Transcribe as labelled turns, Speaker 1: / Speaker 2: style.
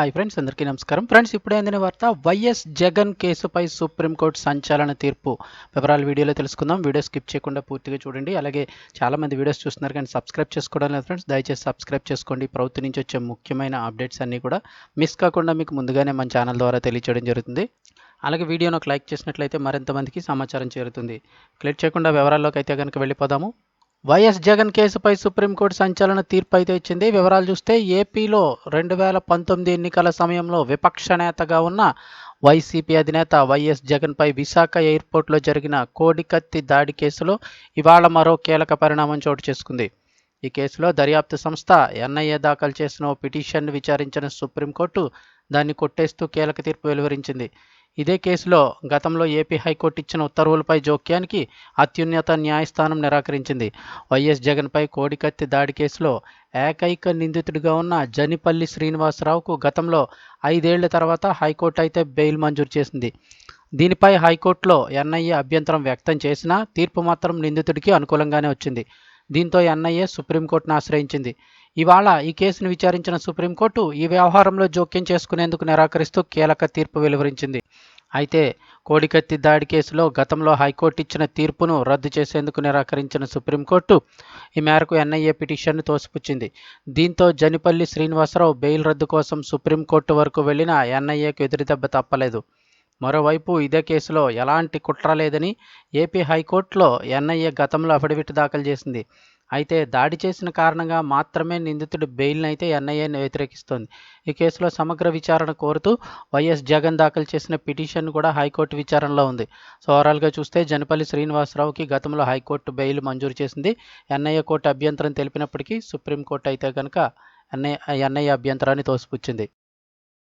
Speaker 1: Hi friends అందరికీ నమస్కారం. Friends ఇప్పుడే అందిన వార్త వైఎస్ జగన్ కేసుపై సుప్రీంకోర్టు సంచలన తీర్పు. వివరాలు వీడియోలో తెలుసుకుందాం. వీడియో స్కిప్ చేయకుండా పూర్తిగా చూడండి. అలాగే చాలా మంది వీడియోస్ చూస్తున్నారు కానీ సబ్స్క్రైబ్ చేసుకోవడం లేదు ఫ్రెండ్స్ దయచేసి సబ్స్క్రైబ్ చేసుకోండి. ప్రభుత్వం నుంచి వచ్చే ముఖ్యమైన అప్డేట్స్ అన్నీ కూడా మిస్ కాకుండా మీకు ముందుగానే మన ఛానల్ ద్వారా తెలియచేయడం జరుగుతుంది. అలాగే వీడియోను ఒక లైక్ చేసినట్లయితే మరింతమందికి సమాచారం చేరుతుంది. క్లిక్ చేయకుండా వివరాల్లోకి అయితే కనుక వెళ్ళిపోదాము. వైఎస్ జగన్ కేసుపై సుప్రీంకోర్టు సంచలన తీర్పు అయితే ఇచ్చింది. వివరాలు చూస్తే ఏపీలో రెండు వేల పంతొమ్మిది ఎన్నికల సమయంలో విపక్ష నేతగా ఉన్న వైసీపీ అధినేత వైఎస్ జగన్పై విశాఖ ఎయిర్పోర్ట్లో జరిగిన కోడికత్తి దాడి కేసులో ఇవాళ మరో కీలక పరిణామం చోటు చేసుకుంది. ఈ కేసులో దర్యాప్తు సంస్థ ఎన్ఐఏ దాఖలు చేసిన ఓ పిటిషన్ను విచారించిన సుప్రీంకోర్టు దాన్ని కొట్టేస్తూ కీలక తీర్పు వెలువరించింది. ఇదే కేసులో గతంలో ఏపీ హైకోర్టు ఇచ్చిన ఉత్తర్వులపై జోక్యానికి అత్యున్నత న్యాయస్థానం నిరాకరించింది. వైఎస్ జగన్పై కోడికత్తి దాడి కేసులో ఏకైక నిందితుడిగా ఉన్న జనిపల్లి శ్రీనివాసరావుకు గతంలో ఐదేళ్ళ తర్వాత హైకోర్టు అయితే బెయిల్ మంజూరు చేసింది. దీనిపై హైకోర్టులో ఎన్ఐఏ అభ్యంతరం వ్యక్తం చేసినా తీర్పు మాత్రం నిందితుడికి అనుకూలంగానే వచ్చింది. దీంతో ఎన్ఐఏ సుప్రీంకోర్టును ఆశ్రయించింది. ఇవాళ ఈ కేసును విచారించిన సుప్రీంకోర్టు ఈ వ్యవహారంలో జోక్యం చేసుకునేందుకు నిరాకరిస్తూ కీలక తీర్పు వెలువరించింది. అయితే కోడికత్తి దాడి కేసులో గతంలో హైకోర్టు ఇచ్చిన తీర్పును రద్దు చేసేందుకు నిరాకరించిన సుప్రీంకోర్టు ఈ మేరకు ఎన్ఐఏ పిటిషన్ను తోసిపుచ్చింది. దీంతో జనిపల్లి శ్రీనివాసరావు బెయిల్ రద్దు కోసం సుప్రీంకోర్టు వరకు వెళ్ళిన ఎన్ఐఏకు ఎదురుదెబ్బ తప్పలేదు. మరోవైపు ఇదే కేసులో ఎలాంటి కుట్ర లేదని ఏపీ హైకోర్టులో ఎన్ఐఏ గతంలో అఫిడవిట్ దాఖలు చేసింది. అయితే దాడి చేసిన కారణంగా మాత్రమే నిందితుడి బెయిల్ని అయితే ఎన్ఐఏని వ్యతిరేకిస్తోంది. ఈ కేసులో సమగ్ర విచారణ కోరుతూ వైఎస్ జగన్ దాఖలు చేసిన పిటిషన్ కూడా హైకోర్టు విచారణలో ఉంది. సో ఓవరాల్గా చూస్తే జనపల్లి శ్రీనివాసరావుకి గతంలో హైకోర్టు బెయిల్ మంజూరు చేసింది. ఎన్ఐఏ కోర్టు అభ్యంతరం తెలిపినప్పటికీ సుప్రీంకోర్టు అయితే కనుక ఎన్ఐ ఎన్ఐఏ అభ్యంతరాన్ని తోసిపుచ్చింది.